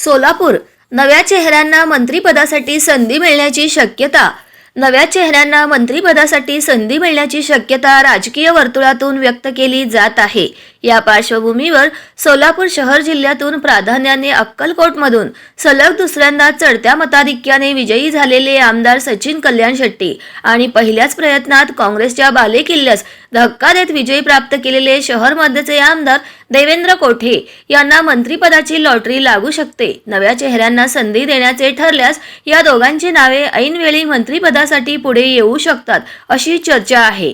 सोलापूर. नव्या चेहऱ्यांना मंत्रिपदासाठी संधी मिळण्याची शक्यता. नव्या चेहऱ्यांना मंत्रिपदासाठी संधी मिळण्याची शक्यता राजकीय वर्तुळातून व्यक्त केली जात आहे. या पार्श्वभूमीवर सोलापूर शहर जिल्ह्यातून प्राधान्याने अक्कलकोटमधून सलग दुसऱ्यांदा चढत्या मताधिक्याने विजयी झालेले आमदार सचिन कल्याण शेट्टी आणि पहिल्याच प्रयत्नात काँग्रेसच्या बालेकिल्ल्यास धक्का देत विजयी प्राप्त केलेले शहरमध्येचे आमदार देवेंद्र कोठे यांना मंत्रिपदाची लॉटरी लागू शकते? नव्या चेहऱ्यांना संधी देण्याचे ठरल्यास या दोघांची नावे ऐनवेळी मंत्रिपदासाठी पुढे येऊ शकतात अशी चर्चा आहे.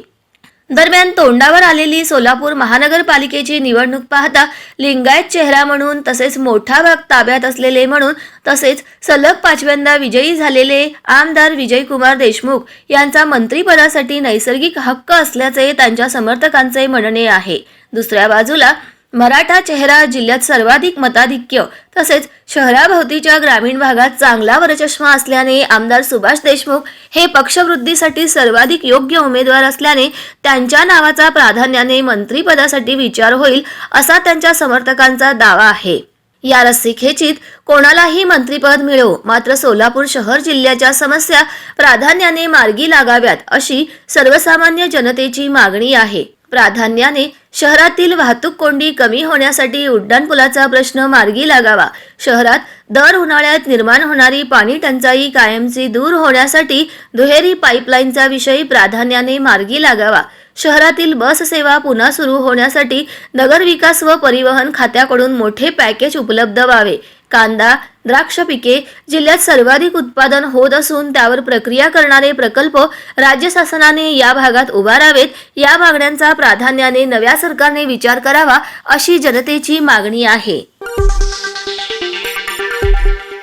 दरम्यान तोंडावर आलेली सोलापूर महानगरपालिकेची निवडणूक पाहता लिंगायत चेहरा म्हणून तसेच मोठा भाग ताब्यात असलेले म्हणून तसेच सलग पाचव्यांदा विजयी झालेले आमदार विजयकुमार देशमुख यांचा मंत्रिपदासाठी नैसर्गिक हक्क असल्याचे त्यांच्या समर्थकांचे म्हणणे आहे. दुसऱ्या बाजूला मराठा चेहरा जिल्ह्यात सर्वाधिक मताधिक्य तसेच शहराभोवतीच्या ग्रामीण भागात चांगला वरचष्मा असल्याने आमदार सुभाष देशमुख हे पक्षवृद्धीसाठी सर्वाधिक योग्य उमेदवार असल्याने त्यांच्या नावाचा प्राधान्याने मंत्रीपदासाठी विचार होईल असा त्यांच्या समर्थकांचा दावा आहे. या रस्सीखेचीत कोणालाही मंत्रीपद मिळो मात्र सोलापूर शहर जिल्ह्याच्या समस्या प्राधान्याने मार्गी लागाव्यात अशी सर्वसामान्य जनतेची मागणी आहे. प्राधान्याने शहरातील वाहतूक कोंडी कमी होण्यासाठी उड्डाणपुलाचा प्रश्न मार्गी लागावा. शहरात दर उन्हाळ्यात निर्माण होणारी पाणी टंचाई कायमची दूर होण्यासाठी दुहेरी पाईपलाईनचा विषय प्राधान्याने मार्गी लागावा. शहरातील बस सेवा पुन्हा सुरू होण्यासाठी नगरविकास व परिवहन खात्याकडून मोठे पॅकेज उपलब्ध व्हावे. कांदा द्राक्ष पिके जिल्ह्यात सर्वाधिक उत्पादन होत असून त्यावर प्रक्रिया करणारे प्रकल्प राज्य शासनाने या भागात उभारावेत. या मागण्यांचा प्राधान्याने नव्या सरकारने विचार करावा अशी जनतेची मागणी आहे.